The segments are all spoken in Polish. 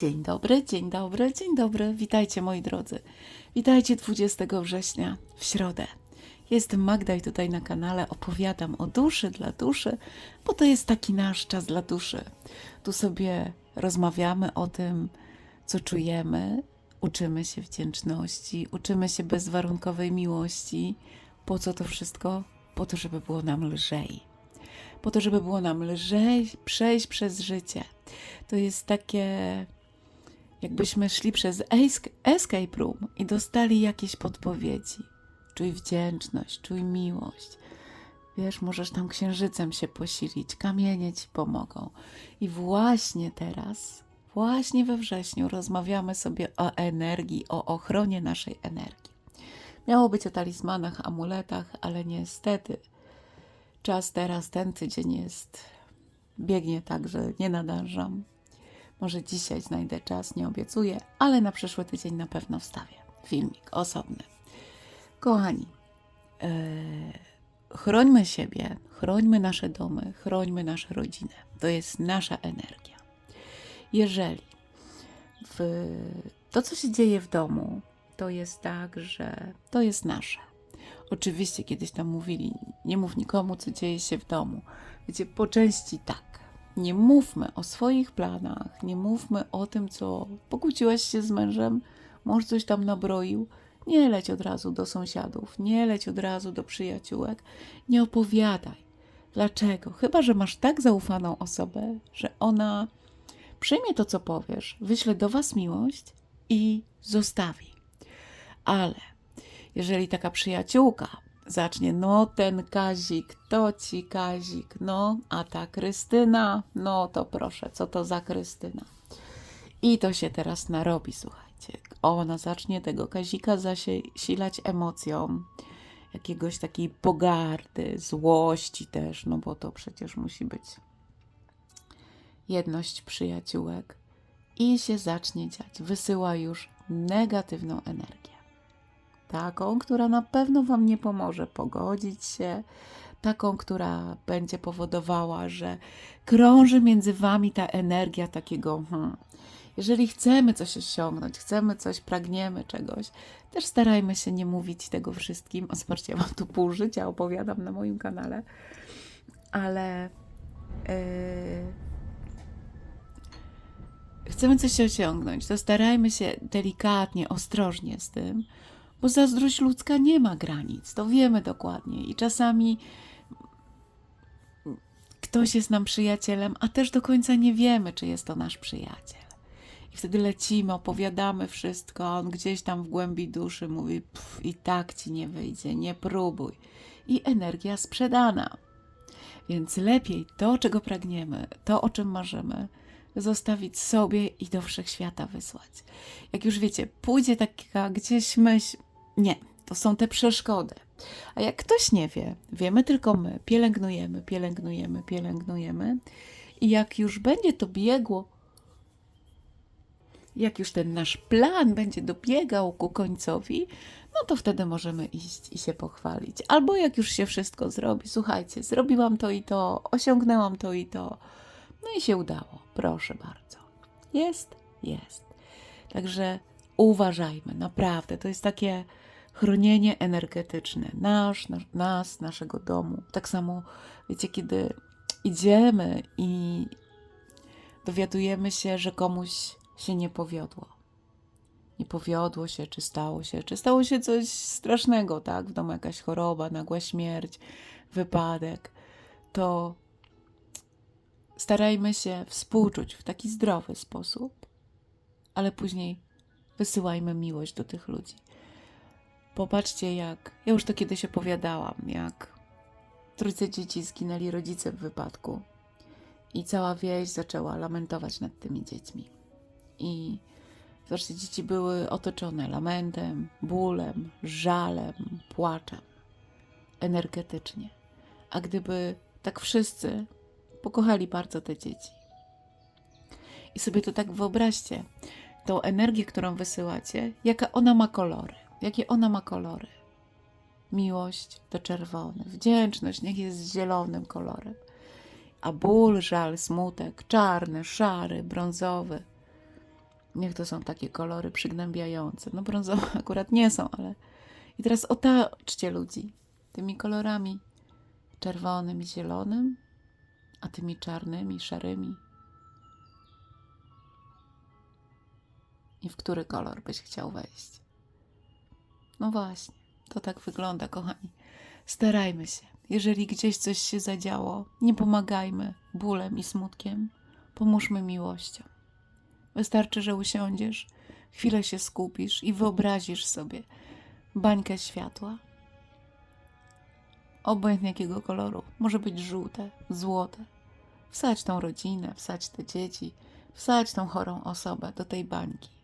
Dzień dobry, dzień dobry, dzień dobry. Witajcie moi drodzy. Witajcie 20 września w środę. Jestem Magda i tutaj na kanale opowiadam o duszy dla duszy, bo to jest taki nasz czas dla duszy. Tu sobie rozmawiamy o tym, co czujemy, uczymy się wdzięczności, uczymy się bezwarunkowej miłości. Po co to wszystko? Po to, żeby było nam lżej po to, żeby było nam lżej przejść przez życie. To jest takie, jakbyśmy szli przez esc- escape room i dostali jakieś podpowiedzi. Czuj wdzięczność, czuj miłość. Wiesz, możesz tam księżycem się posilić, kamienie ci pomogą. I właśnie teraz, właśnie we wrześniu, rozmawiamy sobie o energii, o ochronie naszej energii. Miało być o talizmanach, amuletach, ale niestety czas teraz, ten tydzień jest, biegnie tak, że nie nadążam. Może dzisiaj znajdę czas, nie obiecuję, ale na przyszły tydzień na pewno wstawię filmik osobny. Kochani, e, chrońmy siebie, chrońmy nasze domy, chrońmy nasze rodziny. To jest nasza energia. Jeżeli w, to, co się dzieje w domu, to jest tak, że to jest nasze. Oczywiście kiedyś tam mówili, nie mów nikomu, co dzieje się w domu. Wiecie, po części tak. Nie mówmy o swoich planach, nie mówmy o tym, co pokłóciłaś się z mężem, mąż coś tam nabroił. Nie leć od razu do sąsiadów, nie leć od razu do przyjaciółek, nie opowiadaj. Dlaczego? Chyba, że masz tak zaufaną osobę, że ona przyjmie to, co powiesz, wyśle do was miłość i zostawi. Ale jeżeli taka przyjaciółka zacznie, no ten Kazik, to ci Kazik, no a ta Krystyna, no to proszę, co to za Krystyna? I to się teraz narobi, słuchajcie. Ona zacznie tego Kazika zasilać emocją, jakiegoś takiej pogardy, złości też, no bo to przecież musi być jedność przyjaciółek i się zacznie dziać. Wysyła już negatywną energię taką, która na pewno Wam nie pomoże pogodzić się, taką, która będzie powodowała, że krąży między Wami ta energia takiego, hmm, jeżeli chcemy coś osiągnąć, chcemy coś, pragniemy czegoś, też starajmy się nie mówić tego wszystkim. O, ja mam tu pół życia, opowiadam na moim kanale, ale yy, chcemy coś osiągnąć, to starajmy się delikatnie, ostrożnie z tym, bo zazdrość ludzka nie ma granic, to wiemy dokładnie. I czasami ktoś jest nam przyjacielem, a też do końca nie wiemy, czy jest to nasz przyjaciel. I wtedy lecimy, opowiadamy wszystko, a on gdzieś tam w głębi duszy mówi: pff, i tak ci nie wyjdzie, nie próbuj. I energia sprzedana. Więc lepiej to, czego pragniemy, to, o czym marzymy, zostawić sobie i do wszechświata wysłać. Jak już wiecie, pójdzie taka gdzieś myśl, nie, to są te przeszkody. A jak ktoś nie wie, wiemy tylko my, pielęgnujemy, pielęgnujemy, pielęgnujemy i jak już będzie to biegło, jak już ten nasz plan będzie dobiegał ku końcowi, no to wtedy możemy iść i się pochwalić. Albo jak już się wszystko zrobi, słuchajcie, zrobiłam to i to, osiągnęłam to i to, no i się udało. Proszę bardzo. Jest, jest. Także uważajmy, naprawdę. To jest takie chronienie energetyczne nasz, nas, nas, naszego domu. Tak samo, wiecie, kiedy idziemy i dowiadujemy się, że komuś się nie powiodło. Nie powiodło się, czy stało się, czy stało się coś strasznego, tak? W domu jakaś choroba, nagła śmierć, wypadek, to starajmy się współczuć w taki zdrowy sposób, ale później wysyłajmy miłość do tych ludzi. Popatrzcie, jak. Ja już to kiedyś opowiadałam, jak trójce dzieci zginęli rodzice w wypadku. I cała wieś zaczęła lamentować nad tymi dziećmi. I zobaczcie, dzieci były otoczone lamentem, bólem, żalem, płaczem, energetycznie. A gdyby tak wszyscy pokochali bardzo te dzieci. I sobie to tak wyobraźcie, tą energię, którą wysyłacie, jaka ona ma kolory jakie ona ma kolory. Miłość to czerwony, wdzięczność niech jest zielonym kolorem, a ból, żal, smutek czarny, szary, brązowy. Niech to są takie kolory przygnębiające. No brązowe akurat nie są, ale... I teraz otaczcie ludzi tymi kolorami czerwonym i zielonym, a tymi czarnymi, szarymi. I w który kolor byś chciał wejść? No właśnie, to tak wygląda, kochani. Starajmy się. Jeżeli gdzieś coś się zadziało, nie pomagajmy bólem i smutkiem, pomóżmy miłością. Wystarczy, że usiądziesz, chwilę się skupisz i wyobrazisz sobie bańkę światła. Obojętnie jakiego koloru. Może być żółte, złote. Wsadź tą rodzinę, wsadź te dzieci, wsadź tą chorą osobę do tej bańki.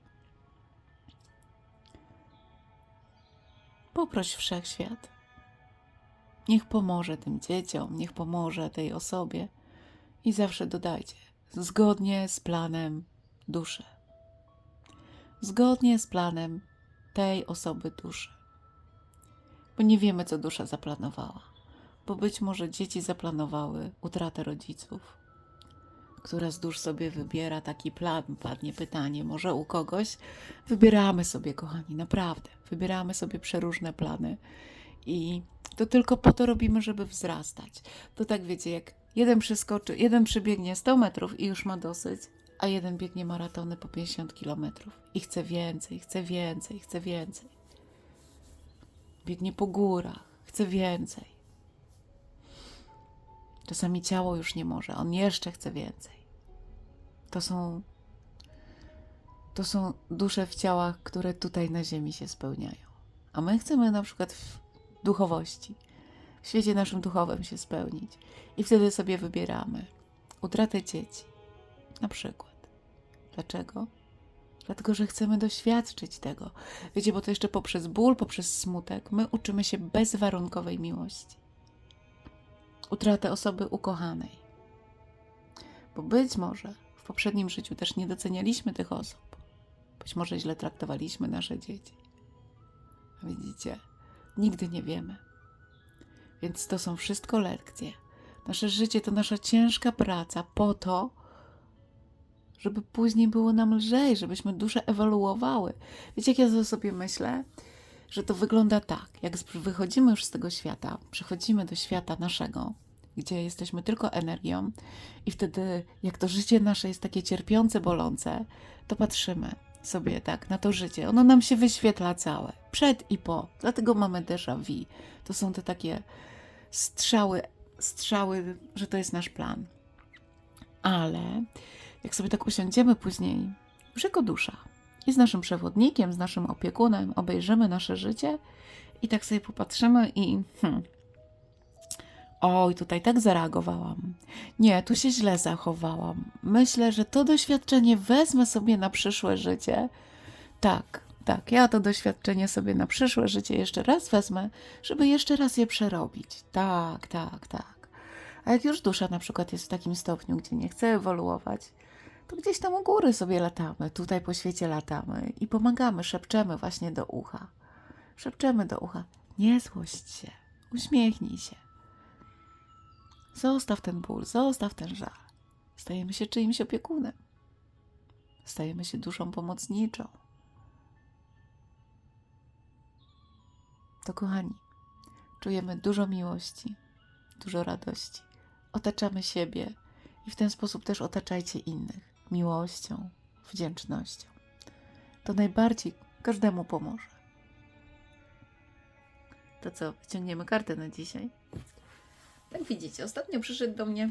Poproś wszechświat. Niech pomoże tym dzieciom, niech pomoże tej osobie. I zawsze dodajcie, zgodnie z planem duszy. Zgodnie z planem tej osoby duszy. Bo nie wiemy, co dusza zaplanowała. Bo być może dzieci zaplanowały utratę rodziców. Która z dusz sobie wybiera taki plan? Padnie pytanie, może u kogoś? Wybieramy sobie, kochani, naprawdę. Wybieramy sobie przeróżne plany. I to tylko po to robimy, żeby wzrastać. To tak wiecie, jak jeden przeskoczy, jeden przebiegnie 100 metrów i już ma dosyć, a jeden biegnie maratony po 50 kilometrów i chce więcej, chce więcej, chce więcej. Biegnie po górach, chce więcej. Czasami ciało już nie może, on jeszcze chce więcej. To są to są dusze w ciałach, które tutaj na ziemi się spełniają. A my chcemy na przykład w duchowości, w świecie naszym duchowym się spełnić. I wtedy sobie wybieramy utratę dzieci, na przykład. Dlaczego? Dlatego, że chcemy doświadczyć tego. Wiecie, bo to jeszcze poprzez ból, poprzez smutek, my uczymy się bezwarunkowej miłości. Utratę osoby ukochanej. Bo być może w poprzednim życiu też nie docenialiśmy tych osób. Być może źle traktowaliśmy nasze dzieci. A widzicie, nigdy nie wiemy. Więc to są wszystko lekcje. Nasze życie to nasza ciężka praca po to, żeby później było nam lżej, żebyśmy dusze ewoluowały. Wiecie, jak ja sobie myślę? Że to wygląda tak, jak wychodzimy już z tego świata, przechodzimy do świata naszego, gdzie jesteśmy tylko energią, i wtedy, jak to życie nasze jest takie cierpiące, bolące, to patrzymy sobie tak na to życie. Ono nam się wyświetla całe, przed i po. Dlatego mamy déjà vu. To są te takie strzały, strzały, że to jest nasz plan. Ale jak sobie tak usiądziemy później, już jako dusza, i z naszym przewodnikiem, z naszym opiekunem obejrzymy nasze życie i tak sobie popatrzymy i hmm, oj, tutaj tak zareagowałam. Nie, tu się źle zachowałam. Myślę, że to doświadczenie wezmę sobie na przyszłe życie. Tak, tak, ja to doświadczenie sobie na przyszłe życie jeszcze raz wezmę, żeby jeszcze raz je przerobić. Tak, tak, tak. A jak już dusza na przykład jest w takim stopniu, gdzie nie chce ewoluować, to gdzieś tam u góry sobie latamy, tutaj po świecie latamy i pomagamy, szepczemy właśnie do ucha. Szepczemy do ucha. Nie złość się, uśmiechnij się. Zostaw ten ból, zostaw ten żal. Stajemy się czyimś opiekunem. Stajemy się duszą pomocniczą. To kochani, czujemy dużo miłości, dużo radości. Otaczamy siebie i w ten sposób też otaczajcie innych miłością, wdzięcznością. To najbardziej każdemu pomoże. To co, wyciągniemy kartę na dzisiaj? Jak widzicie, ostatnio przyszedł do mnie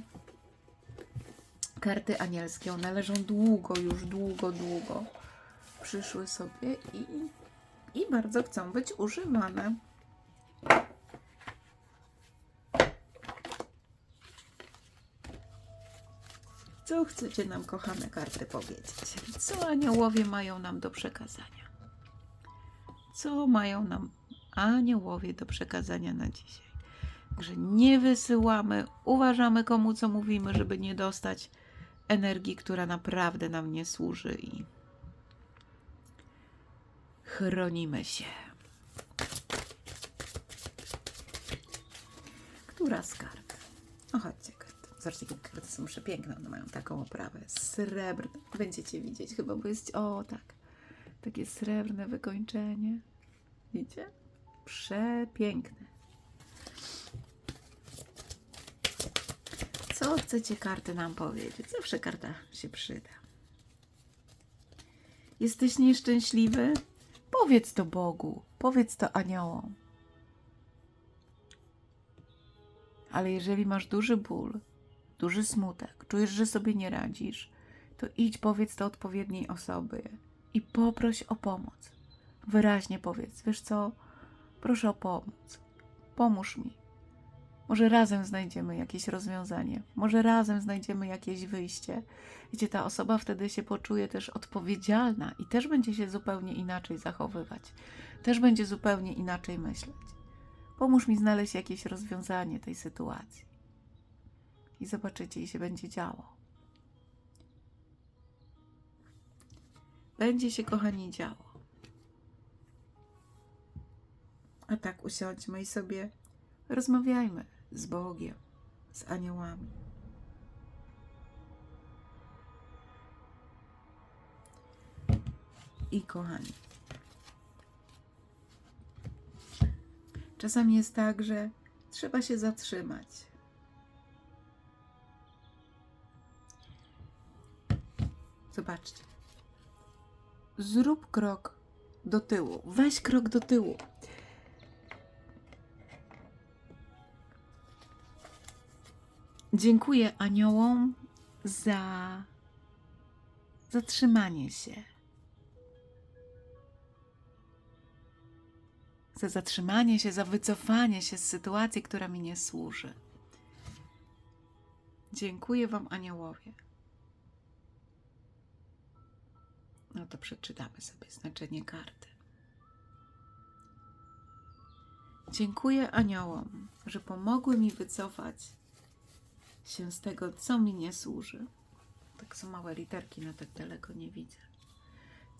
karty anielskie. One leżą długo, już długo, długo. Przyszły sobie i, i bardzo chcą być używane. Co chcecie nam, kochane karty, powiedzieć? Co aniołowie mają nam do przekazania? Co mają nam aniołowie do przekazania na dzisiaj? Także nie wysyłamy, uważamy komu co mówimy, żeby nie dostać energii, która naprawdę nam nie służy i chronimy się. Która z kart? O, chodźcie, kart. Zobaczcie, jakie karty są przepiękne. One mają taką oprawę. Srebrne. Będziecie widzieć chyba, bo jest... O, tak. Takie srebrne wykończenie. Widzicie? Przepiękne. Co chcecie karty nam powiedzieć? Zawsze karta się przyda. Jesteś nieszczęśliwy? Powiedz to Bogu, powiedz to aniołom. Ale jeżeli masz duży ból, duży smutek, czujesz, że sobie nie radzisz, to idź powiedz to odpowiedniej osobie i poproś o pomoc. Wyraźnie powiedz, wiesz co, proszę o pomoc, pomóż mi. Może razem znajdziemy jakieś rozwiązanie, może razem znajdziemy jakieś wyjście, gdzie ta osoba wtedy się poczuje też odpowiedzialna i też będzie się zupełnie inaczej zachowywać, też będzie zupełnie inaczej myśleć. Pomóż mi znaleźć jakieś rozwiązanie tej sytuacji. I zobaczycie, i się będzie działo. Będzie się, kochani, działo. A tak usiądźmy i sobie rozmawiajmy z Bogiem, z aniołami. I kochani, czasami jest tak, że trzeba się zatrzymać. Zobaczcie. Zrób krok do tyłu. Weź krok do tyłu. Dziękuję aniołom za zatrzymanie się. Za zatrzymanie się, za wycofanie się z sytuacji, która mi nie służy. Dziękuję Wam, aniołowie. No to przeczytamy sobie znaczenie karty. Dziękuję aniołom, że pomogły mi wycofać się z tego, co mi nie służy. Tak są małe literki, na tak daleko nie widzę.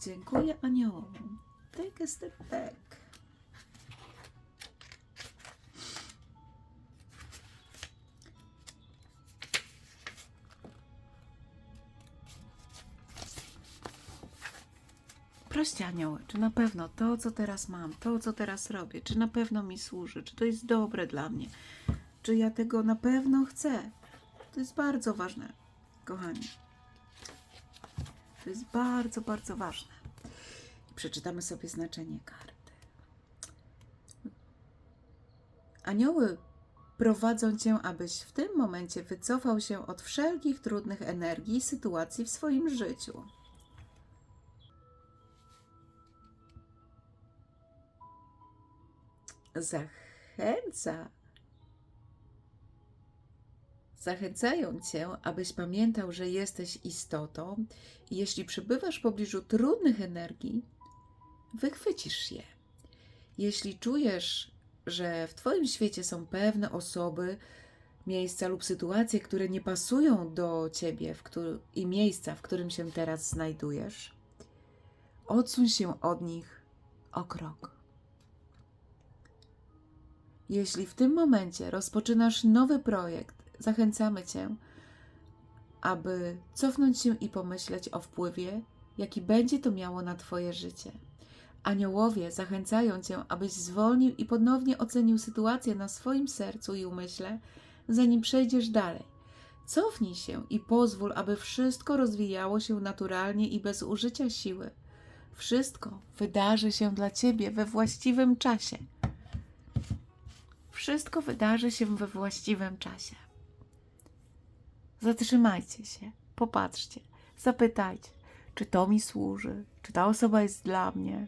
Dziękuję aniołom. Take a step back. Proście anioły, czy na pewno to, co teraz mam, to, co teraz robię, czy na pewno mi służy, czy to jest dobre dla mnie, czy ja tego na pewno chcę. To jest bardzo ważne, kochani. To jest bardzo, bardzo ważne. Przeczytamy sobie znaczenie karty. Anioły prowadzą cię, abyś w tym momencie wycofał się od wszelkich trudnych energii i sytuacji w swoim życiu. Zachęca zachęcają cię, abyś pamiętał, że jesteś istotą i jeśli przebywasz w pobliżu trudnych energii, wychwycisz je. Jeśli czujesz, że w Twoim świecie są pewne osoby, miejsca lub sytuacje, które nie pasują do Ciebie i miejsca, w którym się teraz znajdujesz, odsuń się od nich o krok. Jeśli w tym momencie rozpoczynasz nowy projekt, zachęcamy Cię, aby cofnąć się i pomyśleć o wpływie, jaki będzie to miało na Twoje życie. Aniołowie zachęcają Cię, abyś zwolnił i ponownie ocenił sytuację na swoim sercu i umyśle, zanim przejdziesz dalej. Cofnij się i pozwól, aby wszystko rozwijało się naturalnie i bez użycia siły. Wszystko wydarzy się dla Ciebie we właściwym czasie. Wszystko wydarzy się we właściwym czasie. Zatrzymajcie się, popatrzcie, zapytajcie, czy to mi służy, czy ta osoba jest dla mnie.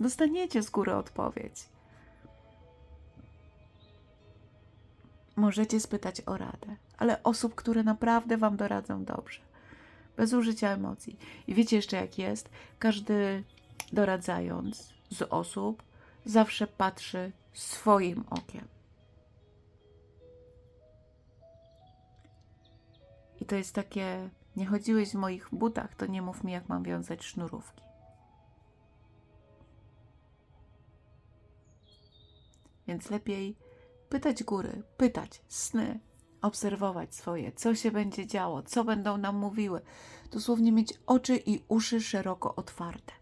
Dostaniecie z góry odpowiedź. Możecie spytać o radę, ale osób, które naprawdę Wam doradzą dobrze, bez użycia emocji. I wiecie jeszcze, jak jest? Każdy doradzając z osób zawsze patrzy swoim okiem. I to jest takie, nie chodziłeś w moich butach, to nie mów mi, jak mam wiązać sznurówki. Więc lepiej pytać góry, pytać sny obserwować swoje, co się będzie działo, co będą nam mówiły. Dosłownie mieć oczy i uszy szeroko otwarte.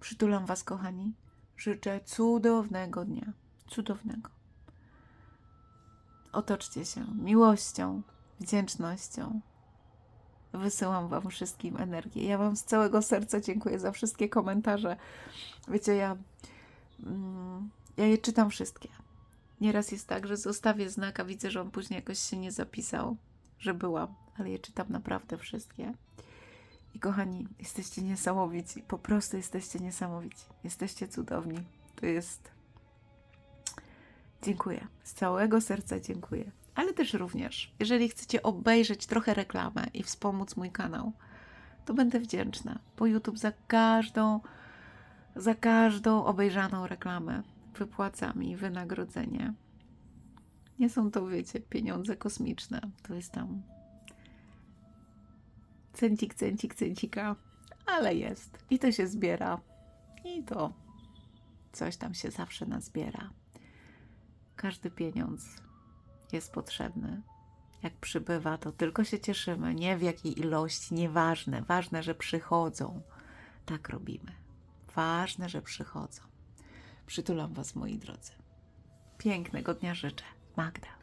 Przytulam Was, kochani. Życzę cudownego dnia. Cudownego. Otoczcie się miłością, wdzięcznością. Wysyłam Wam wszystkim energię. Ja Wam z całego serca dziękuję za wszystkie komentarze. Wiecie, ja, mm, ja je czytam wszystkie. Nieraz jest tak, że zostawię znak, a widzę, że on później jakoś się nie zapisał, że byłam, ale je czytam naprawdę wszystkie. I kochani, jesteście niesamowici. Po prostu jesteście niesamowici. Jesteście cudowni. To jest. Dziękuję. Z całego serca dziękuję. Ale też również, jeżeli chcecie obejrzeć trochę reklamę i wspomóc mój kanał, to będę wdzięczna, bo YouTube za każdą, za każdą obejrzaną reklamę wypłaca mi wynagrodzenie. Nie są to, wiecie, pieniądze kosmiczne. To jest tam centik, centik, cencika, ale jest. I to się zbiera. I to coś tam się zawsze nazbiera. Każdy pieniądz jest potrzebny. Jak przybywa, to tylko się cieszymy. Nie w jakiej ilości, nieważne. Ważne, że przychodzą. Tak robimy. Ważne, że przychodzą. Przytulam Was, moi drodzy. Pięknego dnia życzę. Magda.